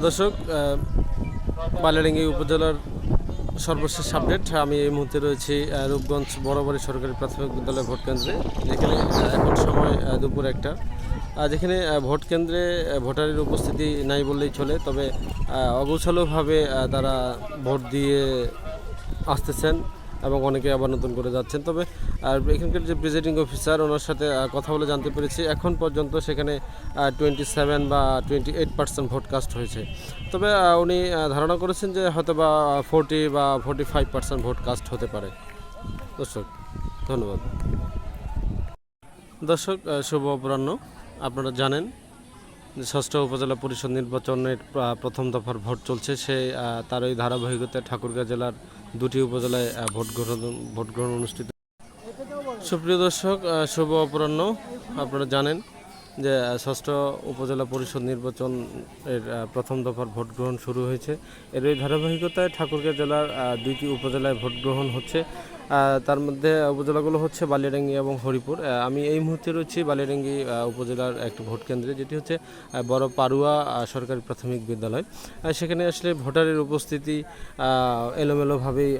দর্শক আহ, বালিয়াডাঙ্গি উপজেলার সর্বশেষ আপডেট আমি এই মুহূর্তে রয়েছি রূপগঞ্জ বরাবরই সরকারি প্রাথমিক বিদ্যালয় ভোট কেন্দ্রে। যেখানে এখন সময় দুপুর একটা। যেখানে ভোট কেন্দ্রে ভোটারের উপস্থিতি নাই বললেই চলে তবে অগোছালোভাবে তারা ভোট দিয়ে আসতেছেন। এবং অনেকে আবার নতুন করে যাচ্ছেন। তবে, আর এখানকার যে প্রেজিডিং অফিসার ওনার সাথে কথা বলে জানতে পেরেছি। এখন পর্যন্ত সেখানে টোয়েন্টি সেভেন বা twenty eight percent vote cast হয়েছে। তবে উনি ধারণা করেছেন যে হয়তো বা ফোরটি বা forty five percent vote cast হতে পারে। দর্শক, ধন্যবাদ। দর্শক শুভ অপরাহ্ন। আপনারা জানেন ষষ্ঠ উপজেলা পরিষদ নির্বাচনের প্রথম দফার ভোট চলছে। সে তার ওই ধারাবাহিকতায় ঠাকুরগাঁ জেলার দুটি উপজেলায় ভোট গ্রহণ ভোট গ্রহণ অনুষ্ঠিত। সুপ্রিয় দর্শক শুভ অপরাহ্ন। আপনারা জানেন যে ষষ্ঠ উপজেলা পরিষদ নির্বাচন এর প্রথম দফার ভোট গ্রহণ শুরু হয়েছে। এর এই ধারাবাহিকতায় ঠাকুরগাঁ জেলার দুইটি উপজেলায় ভোট গ্রহণ হচ্ছে। তার মধ্যে উপজেলাগুলো হচ্ছে বালিয়াডাঙ্গি এবং হরিপুর। আমি এই মুহূর্তে রয়েছি বালিয়াডাঙ্গি উপজেলার একটি ভোট কেন্দ্রে যেটি হচ্ছে বড় আহ, সরকারি প্রাথমিক বিদ্যালয়। সেখানে আসলে ভোটারের উপস্থিতি এলোমেলোভাবেই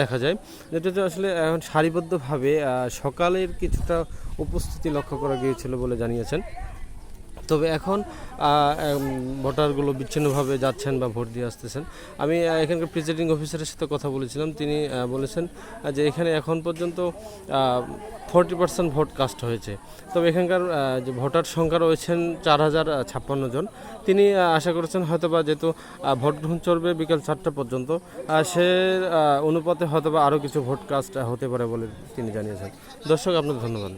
দেখা যায়। যেটাতে আসলে এখন সারিবদ্ধভাবে সকালের কিছুটা উপস্থিতি লক্ষ্য করা গিয়েছিল বলে জানিয়েছেন। তবে এখন ভোটারগুলো বিচ্ছিন্নভাবে যাচ্ছেন বা ভোট দিয়ে আসতেছেন। আমি এখানকার প্রিজাইডিং অফিসারের সাথে কথা বলেছিলাম। তিনি বলেছেন যে এখানে এখন পর্যন্ত ফোরটি পার্সেন্ট ভোট কাস্ট হয়েছে। তবে এখানকার যে ভোটার সংখ্যা রয়েছেন চার হাজার ছাপ্পান্ন জন। তিনি আশা করেছেন হয়তোবা যেহেতু ভোট গ্রহণ চলবে বিকাল চারটা পর্যন্ত সে অনুপাতে হয়তোবা আরও কিছু ভোট কাস্ট হতে পারে বলে তিনি জানিয়েছেন। দর্শক আপনার ধন্যবাদ।